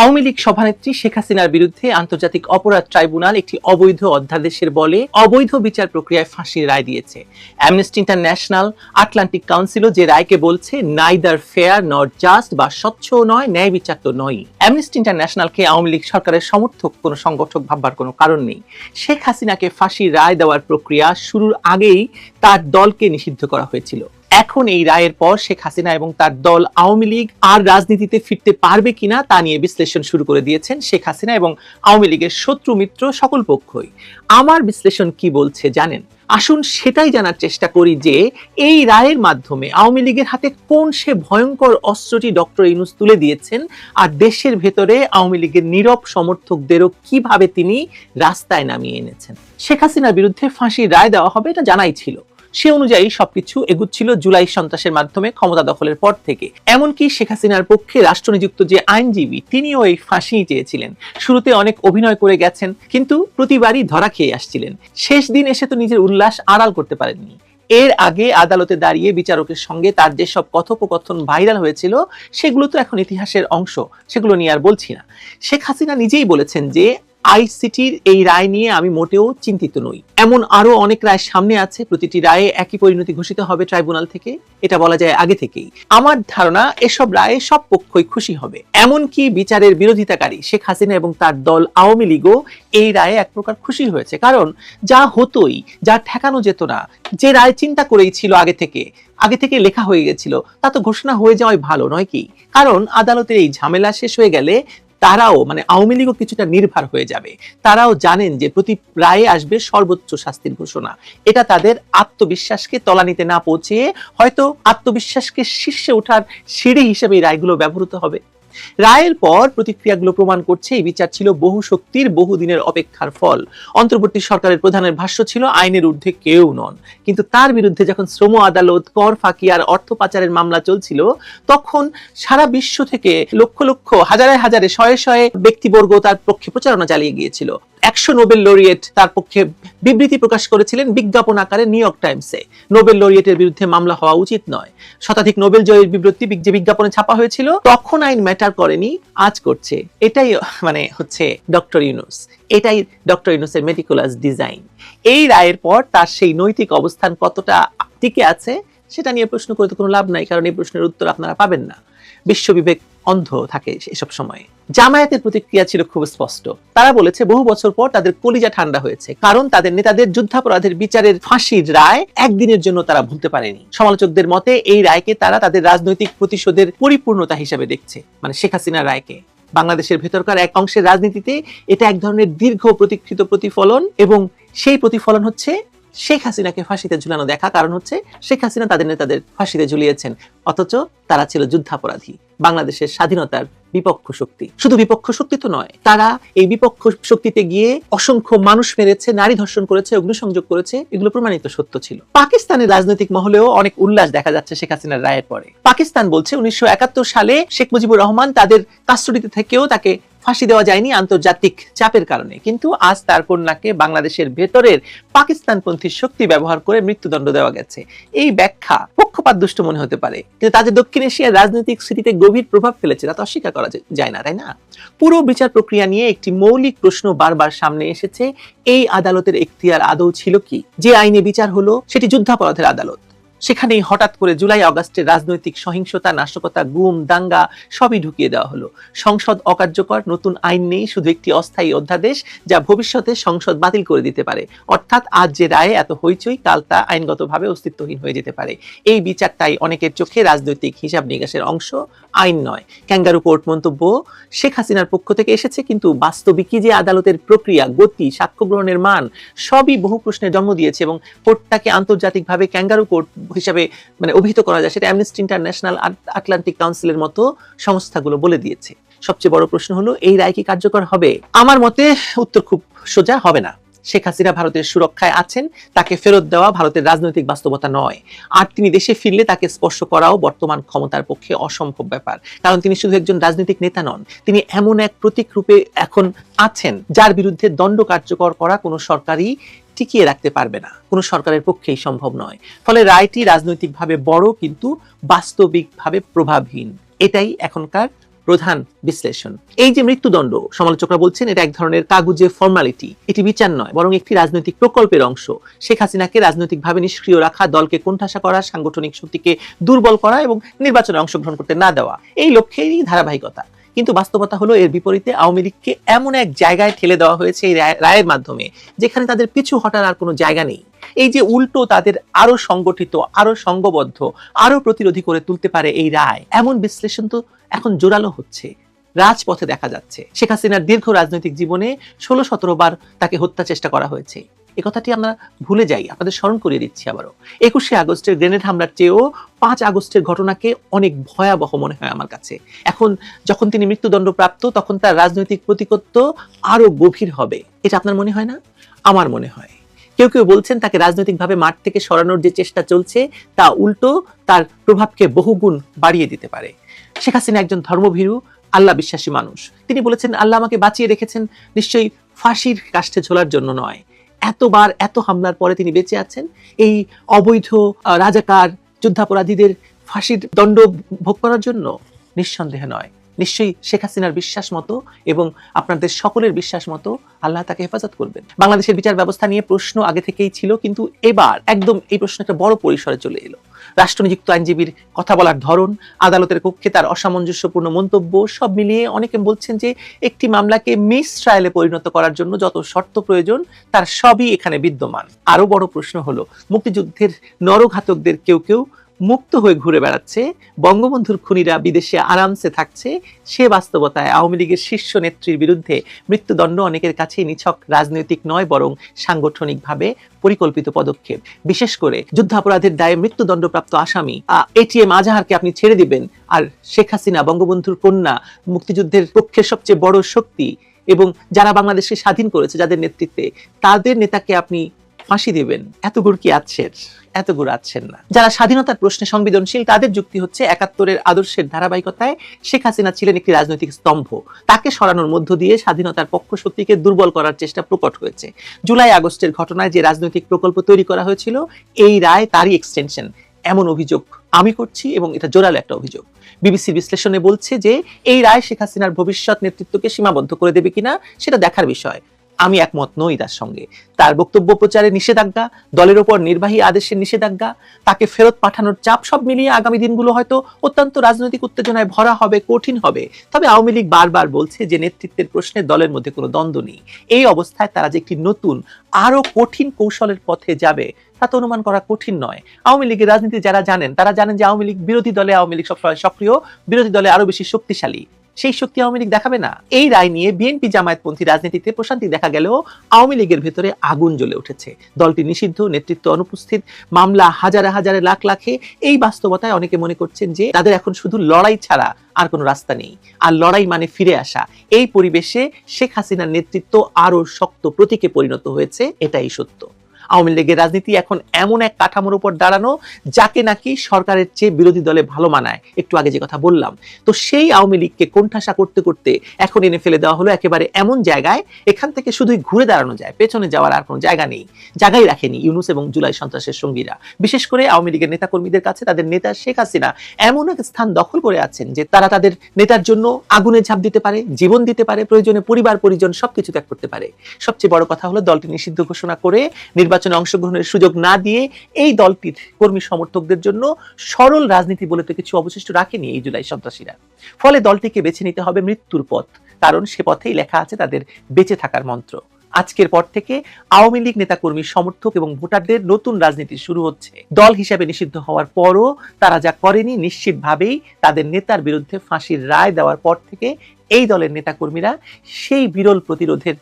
আওয়ামী লীগ সভানেত্রী শেখ হাসিনার বিরুদ্ধে আন্তর্জাতিক অপরাধ ট্রাইব্যুনাল একটি অবৈধ অধ্যাদেশের বলে অবৈধ বিচার প্রক্রিয়ায় ফাঁসির রায় দিয়েছে। অ্যামনেস্টি ইন্টারন্যাশনাল আটলান্টিক কাউন্সিলও যে রায়কে বলছে নাইদার ফেয়ার নট জাস্ট বা স্বচ্ছ নয়, ন্যায় বিচার তো নয় অ্যামনেস্টি ইন্টারন্যাশনালকে আওয়ামী লীগ সরকারের সমর্থক, কোনো সংগঠক ভাববার কোনো কারণ নেই। শেখ হাসিনাকে ফাঁসির রায় দেওয়ার প্রক্রিয়া শুরুর আগেই তার দলকে নিষিদ্ধ করা হয়েছিল। এখন এই রায়ের পর শেখ হাসিনা এবং তার দল আওয়ামী লীগ আর রাজনীতিতে ফিরতে পারবে কিনা তা নিয়ে বিশ্লেষণ শুরু করে দিয়েছেন শেখ হাসিনা এবং আওয়ামী লীগের শত্রু মিত্র সকল পক্ষই। আমার বিশ্লেষণ কি বলছে জানেন? আসুন সেটাই জানার চেষ্টা করি যে এই রায়ের মাধ্যমে আওয়ামী লীগের হাতে কোন সে ভয়ঙ্কর অস্ত্রটি ডক্টর ইনুস তুলে দিয়েছেন আর দেশের ভেতরে আওয়ামী লীগের নীরব সমর্থকদেরও কীভাবে তিনি রাস্তায় নামিয়ে এনেছেন? শেখ হাসিনার বিরুদ্ধে ফাঁসির রায় দেওয়া হবে এটা জানাই ছিল। সে অনুযায়ী সবকিছু এগুচ্ছিল জুলাই সন্ত্রাসের মাধ্যমে ক্ষমতা দখলের পর থেকে। এমনকি শেখ হাসিনার পক্ষে রাষ্ট্রনিযুক্ত যে আইনজীবী, তিনিও এই ফাঁসি চেয়েছিলেন। শুরুতে অনেক অভিনয় করে গেছেন, কিন্তু প্রতিবারই ধরা খেয়ে আসছিলেন। শেষ দিন এসে তো নিজের উল্লাস আড়াল করতে পারেননি। এর আগে আদালতে দাঁড়িয়ে বিচারকের সঙ্গে তার যেসব কথোপকথন ভাইরাল হয়েছিল, সেগুলো তো এখন ইতিহাসের অংশ, সেগুলো নিয়ে আর বলছি না। শেখ হাসিনা নিজেই বলেছেন যে আইসিটির এই রায় নিয়ে আমি মোটেও চিন্তিত নই। এমন আরও অনেক রায় সামনে আছে, প্রতিটি রায়ে একই পরিণতি ঘোষিত হবে ট্রাইব্যুনাল থেকে, এটা বলা যায় আগে থেকেই। আমার ধারণা, এসব রায়ে সব পক্ষই খুশি হবে। এমনকি বিচারের বিরোধিতাকারী শেখ হাসিনা এবং তার দল আওয়ামী লীগও এই রায়ে এক প্রকার খুশি হয়েছে। কারণ যা হতোই, যা ঠেকানো যেত না, যে রায় চিন্তা করেই ছিল আগে থেকে আগে থেকে লেখা হয়ে গেছিল, তা তো ঘোষণা হয়ে যাওয়াই ভালো, নয় কি? কারণ আদালতের এই ঝামেলা শেষ হয়ে গেলে তারাও মানে আওয়ামী লীগও কিছুটা নির্ভর হয়ে যাবে। তারাও জানেন যে প্রতি রায়ে আসবে সর্বোচ্চ শাস্তির ঘোষণা। এটা তাদের আত্মবিশ্বাসকে তলানিতে না পৌঁছে হয়তো আত্মবিশ্বাসকে শীর্ষে ওঠার সিঁড়ি হিসেবে এই রায়গুলো ব্যবহৃত হবে। রায়ের পর প্রতিক্রিয়াগুলো প্রমাণ করছে, এই বিচার ছিল বহু শক্তির বহুদিনের অপেক্ষার ফল। অন্তর্বর্তী সরকারের প্রধানের ভাষ্য ছিল, আইনের ঊর্ধ্বে কেউ নন। কিন্তু তার বিরুদ্ধে যখন শ্রম আদালত, কর ফাঁকি আর অর্থ পাচারের মামলা চলছিল, তখন সারা বিশ্ব থেকে লক্ষ লক্ষ, হাজারে হাজারে, শয়ে শয়ে ব্যক্তিবর্গ তার পক্ষে প্রচারণা চালিয়ে গিয়েছিল। একশো নোবেল লরিয়েট তার পক্ষে বিবৃতি প্রকাশ করেছিলেন বিজ্ঞাপন আকারে নিউ ইয়র্ক টাইমসে। নোবেল লরিয়েটের বিরুদ্ধে মামলা হওয়া উচিত নয়। শতাধিক নোবেল জয়ের বিবৃতি যে বিজ্ঞাপনে ছাপা হয়েছিল, তখন আইন ম্যাটার করেনি, আজ করছে। এটাই মানে হচ্ছে ডক্টর ইউনুস। এটাই ডক্টর ইউনুসের মেটিকুলাস ডিজাইন এই রায়ের পর তার সেই নৈতিক অবস্থান কতটা টিকে আছে, সেটা নিয়ে প্রশ্ন করে তো কোনো লাভ নাই, কারণ এই প্রশ্নের উত্তর আপনারা পাবেন না। বিশ্ববিবেক অন্ধ থাকে এসব সময়ে। জামায়াতের প্রতিক্রিয়া ছিল খুব স্পষ্ট। তারা বলেছে, বহু বছর পর তাদের কলিজা ঠান্ডা হয়েছে, কারণ তাদের নেতাদের যুদ্ধাপরাধের বিচারের ফাঁসির রায় একদিনের জন্য তারা ভুলতে পারেনি। সমালোচকদের মতে, এই রায়কে তারা তাদের রাজনৈতিক প্রতিশোধের পরিপূর্ণতা হিসেবে দেখছে মানে শেখ হাসিনার রায়কে। বাংলাদেশের ভেতরকার এক অংশের রাজনীতিতে এটা এক ধরনের দীর্ঘ প্রতীক্ষিত প্রতিফলন এবং সেই প্রতিফলন হচ্ছে শেখ হাসিনাকে ফাঁসিতে ঝুলানো দেখা, কারণ হচ্ছে শেখ হাসিনা তাদের নেতাদের ফাঁসিতে ঝুলিয়েছেন, অথচ তারা ছিল যুদ্ধাপরাধী। বাংলাদেশের স্বাধীনতার বিপক্ষ শক্তি। শুধু বিপক্ষ শক্তি তো নয়, তারা এই বিপক্ষ শক্তিতে গিয়ে অসংখ্য মানুষ মেরেছে, নারী ধর্ষণ করেছে, অগ্নিসংযোগ করেছে, এগুলো প্রমাণিত সত্য ছিল। পাকিস্তানের রাজনৈতিক মহলেও অনেক উল্লাস দেখা যাচ্ছে শেখ হাসিনার রায়ের পরে। পাকিস্তান বলছে, উনিশশো একাত্তর সালে শেখ মুজিবুর রহমান তাদের কাস্টডিতে থেকেও তাকে ফাঁসি দেওয়া যায়নি আন্তর্জাতিক চাপের কারণে। কিন্তু আজ তার কন্যাকে বাংলাদেশের ভেতরের পাকিস্তানপন্থী শক্তি ব্যবহার করে মৃত্যুদণ্ড দেওয়া গেছে। এই ব্যাখ্যা পক্ষপাত দুষ্ট মনে হতে পারে। কিন্তু তাদের দক্ষিণ এশিয়ার রাজনৈতিক স্মৃতিতে গভীর প্রভাব ফেলেছে, তা তো অস্বীকার করা যায় না, তাই না? পুরো বিচার প্রক্রিয়া নিয়ে একটি মৌলিক প্রশ্ন বারবার সামনে এসেছে। এই আদালতের এখতিয়ার আদৌ ছিল কি? যে আইনে বিচার হলো, সেটি যুদ্ধাপরাধের আদালত। সেখানেই হঠাৎ করে জুলাই আগস্টের রাজনৈতিক সহিংসতা, নাশকতা, গুম, দাঙ্গা সবই ঢুকিয়ে দেওয়া হলো। সংসদ অকার্যকর, নতুন আইন নেই, শুধু একটি অস্থায়ী অধ্যাদেশ যা ভবিষ্যতে সংসদ বাতিল করে দিতে পারে। অর্থাৎ আজ যে রায়ে এত হইচই, কাল তা আইনগতভাবে অস্তিত্বহীন হয়ে যেতে পারে। এই বিচারটাই অনেকের চোখে রাজনৈতিক হিসাব নিকাশের অংশ, আইন নয়। ক্যাঙ্গারু কোর্ট মন্তব্য, শেখ হাসিনার পক্ষ থেকে এসেছে, কিন্তু বাস্তবিকই যে আদালতের প্রক্রিয়া, গতি, সাক্ষ্য গ্রহণের মান, সবই বহু প্রশ্নের জন্ম দিয়েছে এবং কোর্টটাকে আন্তর্জাতিকভাবে ক্যাঙ্গারু কোর্ট হিসাবে মানে অভিহিত করা যায়, সেটা অ্যামনেস্টি ইন্টারন্যাশনাল আটলান্টিক কাউন্সিলের মতো সংস্থাগুলো বলে দিয়েছে। সবচেয়ে বড় প্রশ্ন হলো, এই রায় কি কার্যকর হবে? আমার মতে উত্তর খুব সোজা, হবে না। শেখ হাসিনা ভারতের সুরক্ষায় আছেন, তাকে ফেরত দেওয়া ভারতের রাজনৈতিক বাস্তবতা নয়। আর তিনি দেশে ফিরলে তাকে স্পর্শ করাও বর্তমান ক্ষমতার পক্ষে অসম্ভব ব্যাপার। কারণ তিনি শুধু একজন রাজনৈতিক নেতা নন, তিনি এমন এক প্রতীক রূপে এখন আছেন, যার বিরুদ্ধে দণ্ড কার্যকর করা কোনো সরকারই টিকিয়ে রাখতে পারবে না। কোনো সরকারের পক্ষেই সম্ভব নয়। ফলে রায়টি রাজনৈতিকভাবে বড় কিন্তু বাস্তবিকভাবে প্রভাবহীন। এটাই এখনকার প্রধান বিশ্লেষণ। এই যে মৃত্যুদণ্ড, সমালোচকরা বলছেন এটা এক ধরনের কাগুজে ফর্মালিটি। এটি বিচার নয়, বরং একটি রাজনৈতিক প্রকল্পের অংশ। শেখ হাসিনাকে রাজনৈতিকভাবে নিষ্ক্রিয় রাখা, দলকে কোণঠাসা করা, সাংগঠনিক শক্তিকে দুর্বল করা এবং নির্বাচনে অংশগ্রহণ করতে না দেওয়া, এই লক্ষ্যেরই ধারাবাহিকতা। কিন্তু বাস্তবতা হলো এর বিপরীতে আওয়ামী লীগকে এমন এক জায়গায় ঠেলে দেওয়া হয়েছে এই রায়ের মাধ্যমে, যেখানে তাদের পিছু হটার আর কোনো জায়গা নেই। এই যে উল্টো তাদের আরও সংগঠিত, আরও সংঘবদ্ধ, আরও প্রতিরোধী করে তুলতে পারে এই রায়, এমন বিশ্লেষণ তো এখন জোরালো হচ্ছে। রাজপথে দেখা যাচ্ছে। শেখ হাসিনার দীর্ঘ রাজনৈতিক জীবনে ষোলো সতেরো বার তাকে হত্যা চেষ্টা করা হয়েছে। এ কথাটি আমরা ভুলে যাই, আপনাদের স্মরণ করিয়ে দিচ্ছি আবারও। একুশে আগস্টের গ্রেনেড হামলার চেয়েও পাঁচ আগস্টের ঘটনাকে অনেক ভয়াবহ মনে হয় আমার কাছে। এখন যখন তিনি মৃত্যুদণ্ড প্রাপ্ত তখন তার রাজনৈতিক প্রতিকত্ব আরও গভীর হবে। এটা আপনার মনে হয় না? আমার মনে হয়। কেউ কেউ বলছেন তাকে রাজনৈতিকভাবে মাঠ থেকে সরানোর যে চেষ্টা চলছে, তা উল্টো তার প্রভাবকে বহুগুণ বাড়িয়ে দিতে পারে। শেখ হাসিনা একজন ধর্মভীরু, আল্লাহ বিশ্বাসী মানুষ। তিনি বলেছেন, আল্লাহ আমাকে বাঁচিয়ে রেখেছেন, নিশ্চয়ই ফাঁসির কাষ্ঠে ঝোলার জন্য নয়। এতবার এত হামলার পরে তিনি বেঁচে আছেন। এই অবৈধ রাজাকার, যুদ্ধাপরাধীদের ফাঁসির দণ্ড ভোগ করার জন্য নিঃসন্দেহে নয়। নিশ্চয়ই শেখ হাসিনার বিশ্বাস মতো এবং আপনাদের সকলের বিশ্বাস মতো আল্লাহ তাকে হেফাজত করবেন। বাংলাদেশের বিচার ব্যবস্থা নিয়ে প্রশ্ন আগে থেকেই ছিল, কিন্তু এবার একদম এই প্রশ্ন একটা বড় পরিসরে চলে এলো। রাষ্ট্রনিযুক্ত আইনজীবীর কথা বলার ধরন, আদালতের কক্ষে তার অসামঞ্জস্যপূর্ণ মন্তব্য, সব মিলিয়ে অনেকে বলছেন যে একটি মামলাকে মিস ট্রায়ালে পরিণত করার জন্য যত শর্ত প্রয়োজন, তার সবই এখানে বিদ্যমান। আরও বড় প্রশ্ন হলো, মুক্তিযুদ্ধের নরঘাতকদের কেউ কেউ মুক্ত হয়ে ঘুরে বেড়াচ্ছে, বঙ্গবন্ধুর খুনিরা বিদেশে আরামসে থাকছে, সে বাস্তবতায় আওয়ামী লীগের শীর্ষ নেত্রীর বিরুদ্ধে মৃত্যুদণ্ড অনেকের কাছে নিছক রাজনৈতিক নয়, বরং সাংগঠনিকভাবে পরিকল্পিত পদক্ষেপ। বিশেষ করে যুদ্ধাপরাধের দায়ে মৃত্যুদণ্ডপ্রাপ্ত আসামি এটিএম আজাহারকে আপনি ছেড়ে দিবেন, আর শেখ হাসিনা বঙ্গবন্ধুর কন্যা মুক্তিযুদ্ধের পক্ষে সবচেয়ে বড় শক্তি, এবং যারা বাংলাদেশকে স্বাধীন করেছে, যাদের নেতৃত্বে, তাদের নেতাকে আপনি ফাঁসি দেবেন। এত গুড় কি আছেন এত গুড় আছেন না। যারা স্বাধীনতার প্রশ্নে সংবেদনশীল, তাদের যুক্তি হচ্ছে একাত্তরের আদর্শের ধারাবাহিকতায় শেখ হাসিনা ছিলেন একটি রাজনৈতিক স্তম্ভ। তাকে সরানোর মধ্য দিয়ে স্বাধীনতার পক্ষ শক্তিকে দুর্বল করার চেষ্টা প্রকট হয়েছে। জুলাই আগস্টের ঘটনায় যে রাজনৈতিক প্রকল্প তৈরি করা হয়েছিল, এই রায় তারই এক্সটেনশন এমন অভিযোগ আমি করছি এবং এটা জোরালো একটা অভিযোগ। বিবিসির বিশ্লেষণে বলছে যে, এই রায় শেখ হাসিনার ভবিষ্যৎ নেতৃত্বকে সীমাবদ্ধ করে দেবে কিনা, সেটা দেখার বিষয়। আমি একমত নই তার সঙ্গে। তার বক্তব্য প্রচারে নিষেধাজ্ঞা, দলের ওপর নির্বাহী আদেশের নিষেধাজ্ঞা, তাকে ফেরত পাঠানোর চাপ সব মিলিয়ে আগামী দিনগুলো হয়তো অত্যন্ত রাজনৈতিক উত্তেজনায় ভরা হবে, কঠিন হবে। তবে আওয়ামী লীগ বারবার বলছে যে নেতৃত্বের প্রশ্নে দলের মধ্যে কোনো দ্বন্দ্ব নেই। এই অবস্থায় তারা যে একটি নতুন আরও কঠিন কৌশলের পথে যাবে, তা তো অনুমান করা কঠিন নয়। আওয়ামী লীগের রাজনীতি যারা জানেন, তারা জানেন যে আওয়ামী লীগ বিরোধী দলে আওয়ামী লীগ সবসময় সক্রিয়, বিরোধী দলে আরও বেশি শক্তিশালী। সেই শক্তি আওয়ামী লীগ দেখাবে না। এই রায় নিয়ে বিএনপি জামায়াতপন্থী রাজনীতিতে প্রশান্তি দেখা গেলেও আওয়ামী লীগের ভেতরে আগুন জ্বলে উঠেছে। দলটি নিষিদ্ধ, নেতৃত্ব অনুপস্থিত, মামলা হাজারে হাজারে লাখ লাখে। এই বাস্তবতায় অনেকে মনে করছেন যে তাদের এখন শুধু লড়াই ছাড়া আর কোনো রাস্তা নেই। আর লড়াই মানে ফিরে আসা। এই পরিবেশে শেখ হাসিনার নেতৃত্ব আরও শক্ত প্রতীকে পরিণত হয়েছে, এটাই সত্য। আওয়ামী লীগের রাজনীতি এখন এমন এক কাঠামোর উপর দাঁড়ানো যাকে নাকি সরকারের চেয়ে বিরোধী দলে ভালো মানায়। একটু আগে যে কথা বললাম। তো সেই আওয়ামী লীগকে কোণঠাসা করতে করতে এখন এনে ফেলে দেওয়া হলো একেবারে এমন জায়গায় এখান থেকে শুধুই ঘুরে দাঁড়ানো যায়। পেছনে যাওয়ার আর কোনো জায়গা নেই। জায়গাই রাখেনি ইউনুস এবং জুলাই সন্ত্রাসের সঙ্গীরা। বিশেষ করে আওয়ামী লীগের নেতাকর্মীদের কাছে তাদের নেতা শেখ হাসিনা এমন এক স্থান দখল করে আছেন যে তারা তাদের নেতার জন্য আগুনে ঝাঁপ দিতে পারে, জীবন দিতে পারে, প্রয়োজনে পরিবার, পরিজন সবকিছু ত্যাগ করতে পারে। সবচেয়ে বড় কথা হলো দলটি নিষিদ্ধ ঘোষণা করে নির্বাচনে অংশগ্রহণের সুযোগ না দিয়ে এই দলটির কর্মী সমর্থকদের জন্য সরল রাজনীতি বলে তো কিছু অবশিষ্ট রাখেনি এই জুলাই সন্ত্রাসীরা। ফলে দলটিকে বেছে নিতে হবে মৃত্যুর পথ, কারণ সে পথেই লেখা আছে তাদের বেঁচে থাকার মন্ত্র। আজকের পর থেকে আওয়ামী লীগ নেতাকর্মী, সমর্থক এবং ভোটারদের নতুন রাজনীতি শুরু হচ্ছে। দল হিসাবে নিষিদ্ধ হওয়ার পরও তারা যা করেনি নিশ্চিতভাবেই তাদের নেতার বিরুদ্ধে ফাঁসির রায় দেওয়ার পর থেকে এই দলের নেতাকর্মীরা সেই বিরল প্রতিরোধের